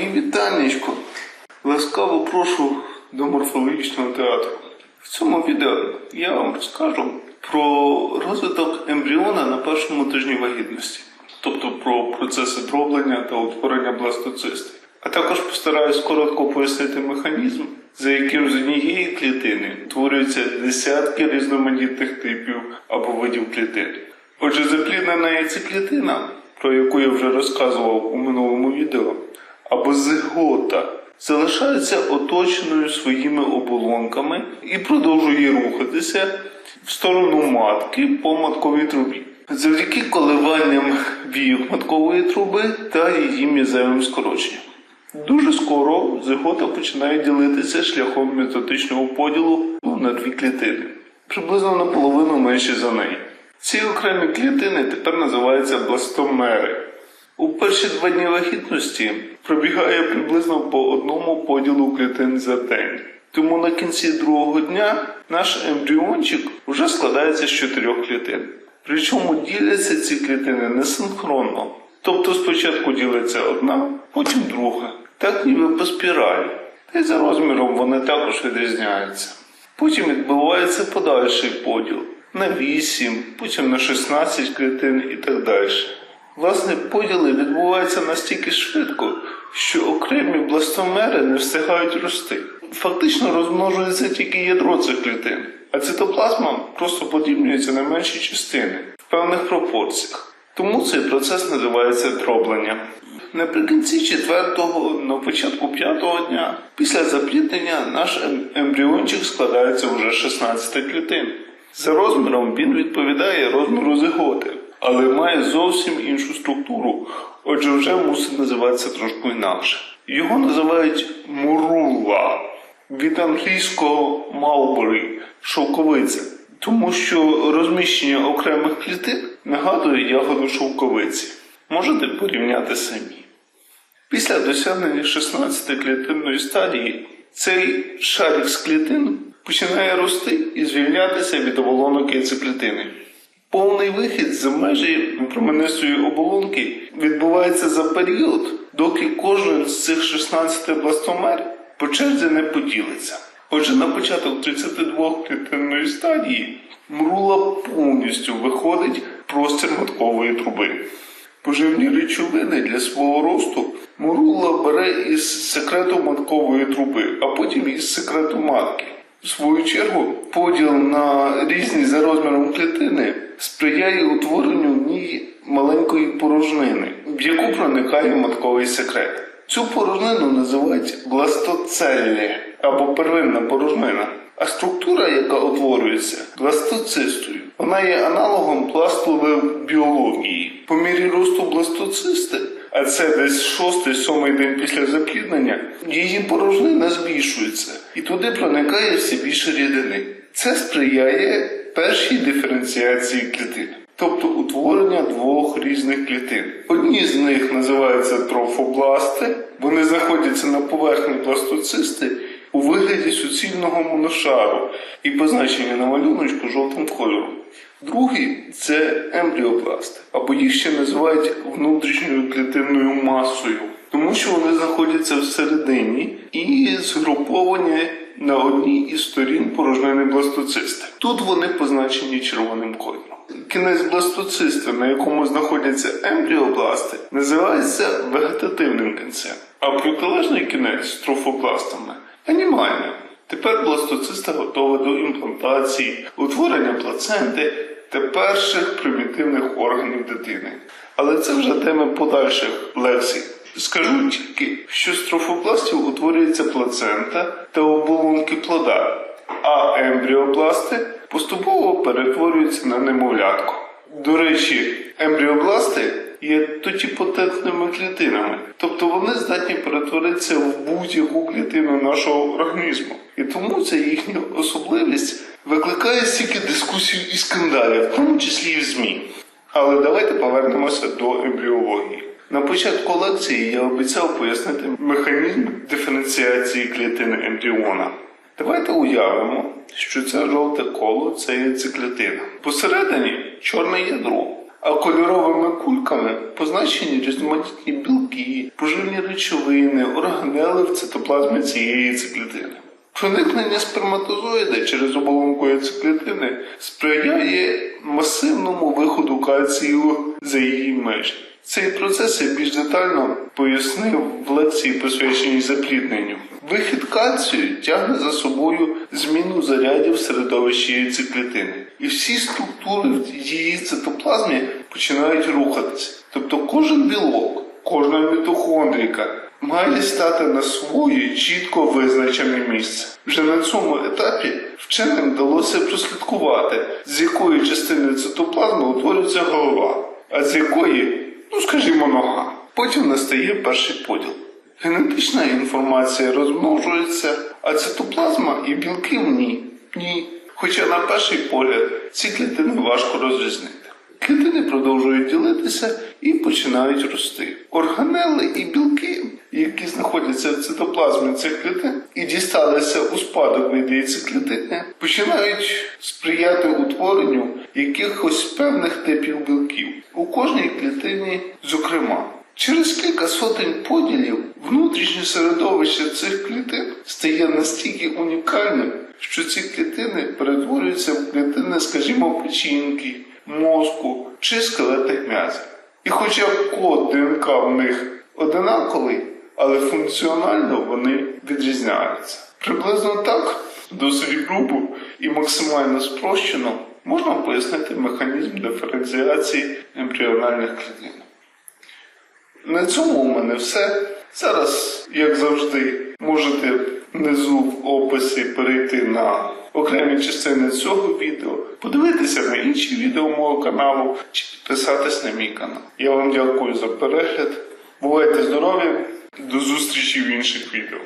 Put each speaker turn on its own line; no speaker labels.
Мої вітаннячко. Ласкаво прошу до морфологічного театру. В цьому відео я вам розкажу про розвиток ембріона на першому тижні вагітності, тобто про процеси дроблення та утворення бластоцистів. А також постараюсь коротко пояснити механізм, за яким з однієї клітини утворюються десятки різноманітних типів або видів клітин. Отже, запліднена яйцеклітина, про яку я вже розказував у минулому відео, або зигота, залишається оточеною своїми оболонками і продовжує рухатися в сторону матки по матковій трубі. Завдяки коливанням війок маткової труби та її мізевим скороченням. Дуже скоро зигота починає ділитися шляхом методичного поділу на дві клітини, приблизно наполовину менші за неї. Ці окремі клітини тепер називаються бластомери. У перші два дні вагітності пробігає приблизно по одному поділу клітин за день. Тому на кінці другого дня наш ембріончик вже складається з чотирьох клітин. Причому діляться ці клітини несинхронно. Тобто спочатку ділиться одна, потім друга. Так ніби по спіралі. Та й за розміром вони також відрізняються. Потім відбувається подальший поділ на 8, потім на 16 клітин і так далі. Власне, поділи відбуваються настільки швидко, що окремі бластомери не встигають рости. Фактично розмножується тільки ядро цих клітин, а цитоплазма просто подібнюється на менші частини в певних пропорціях. Тому цей процес називається дроблення. Наприкінці четвертого, на початку п'ятого дня, після запліднення наш ем- ембріончик складається вже 16 клітин. За розміром він відповідає розміру зиготи, але має зовсім іншу структуру, отже, вже мусить називатися трошки інакше. Його називають мурулла від англійського «mulberry» – шовковиця, тому що розміщення окремих клітин нагадує ягоду шовковиці. Можете порівняти самі. Після досягнення 16-клітинної стадії цей шарик з клітин починає рости і звільнятися від оболонок яйцеклітини. Повний вихід за межі променистої оболонки відбувається за період, доки кожен з цих 16 бластомер по черзі не поділиться. Отже, на початок 32-клітинної стадії мрула повністю виходить простір маткової труби. Поживні речовини для свого росту Морула бере із секрету маткової труби, а потім із секрету матки. В свою чергу, поділ на різні за розміром клітини сприяє утворенню в ній маленької порожнини, в яку проникає матковий секрет. Цю порожнину називають бластоцеллі або первинна порожнина. А структура, яка утворюється, бластоцистою, вона є аналогом пластової біології. По мірі росту бластоцисти, а це десь 6-7 день після запліднення, її порожнина збільшується і туди проникає все більше рідини. Це сприяє першій диференціації клітин, тобто утворення двох різних клітин. Одні з них називаються трофобласти, вони знаходяться на поверхні пластоцисти у вигляді суцільного моношару і позначені на малюночку жовтим кольором. Другий це ембріопласти, або їх ще називають внутрішньою клітинною масою, тому що вони знаходяться всередині і згруповані на одній із сторін порожнини бластоцисти. Тут вони позначені червоним кольором. Кінець бластоциста, на якому знаходяться ембріопласти, називається вегетативним кінцем, а протилежний кінець з трофопластами анімальним. Тепер бластоциста готова до імплантації, утворення плаценти та перших примітивних органів дитини. Але це вже теми подальших лекцій. Скажу тільки, що з трофопластів утворюється плацента та оболонки плода, а ембріопласти поступово перетворюються на немовлятко. До речі, ембріобласти є тотіпотентними клітинами, тобто вони здатні перетворитися в будь-яку клітину нашого організму. І тому ця їхня особливість викликає стільки дискусій і скандалів, в тому числі і в ЗМІ. Але давайте повернемося до ембріології. На початку лекції я обіцяв пояснити механізм диференціації клітини ембріона. Давайте уявимо, що це жовте коло це яйцеклітина. Посередині чорне ядро, а кольоровими кульками позначені різноманітні білки, поживні речовини, органели в цитоплазмі цієї яйцеклітини. Проникнення сперматозоїда через оболонку яйцеклітини сприяє масивному виходу кальцію за її межі. Цей процес я більш детально пояснив в лекції, присвяченій заплідненню. Вихід кальцію тягне за собою зміну зарядів в середовищі яйцеклітини. І всі структури в її цитоплазмі починають рухатися. Тобто кожен білок, кожна мітохондрійка має стати на своє чітко визначене місце. Вже на цьому етапі вченим вдалося прослідкувати, з якої частини цитоплазми утворюється голова, а з якої, ну скажімо, нога. Потім настає перший поділ. Генетична інформація розмножується, а цитоплазма і білки в ній. Ні. Хоча на перший погляд ці клітини важко розрізнити. Клітини продовжують ділитися і починають рости. Органели і білки, які знаходяться в цитоплазмі цих клітин і дісталися у спадок від яйцеклітини, починають сприяти утворенню якихось певних типів білків у кожній клітині, зокрема. Через кілька сотень поділів внутрішнє середовище цих клітин стає настільки унікальним, що ці клітини перетворюються в клітини, скажімо, печінки, мозку чи скелетних м'язів. І хоча код ДНК в них одинаковий, але функціонально вони відрізняються. Приблизно так, досить грубо і максимально спрощено можна пояснити механізм диференціації ембріональних клітин. На цьому у мене все. Зараз, як завжди, можете внизу в описі перейти на окремі частини цього відео, подивитися на інші відео мого каналу чи підписатись на мій канал. Я вам дякую за перегляд. Бувайте здорові, до зустрічі в інших відео.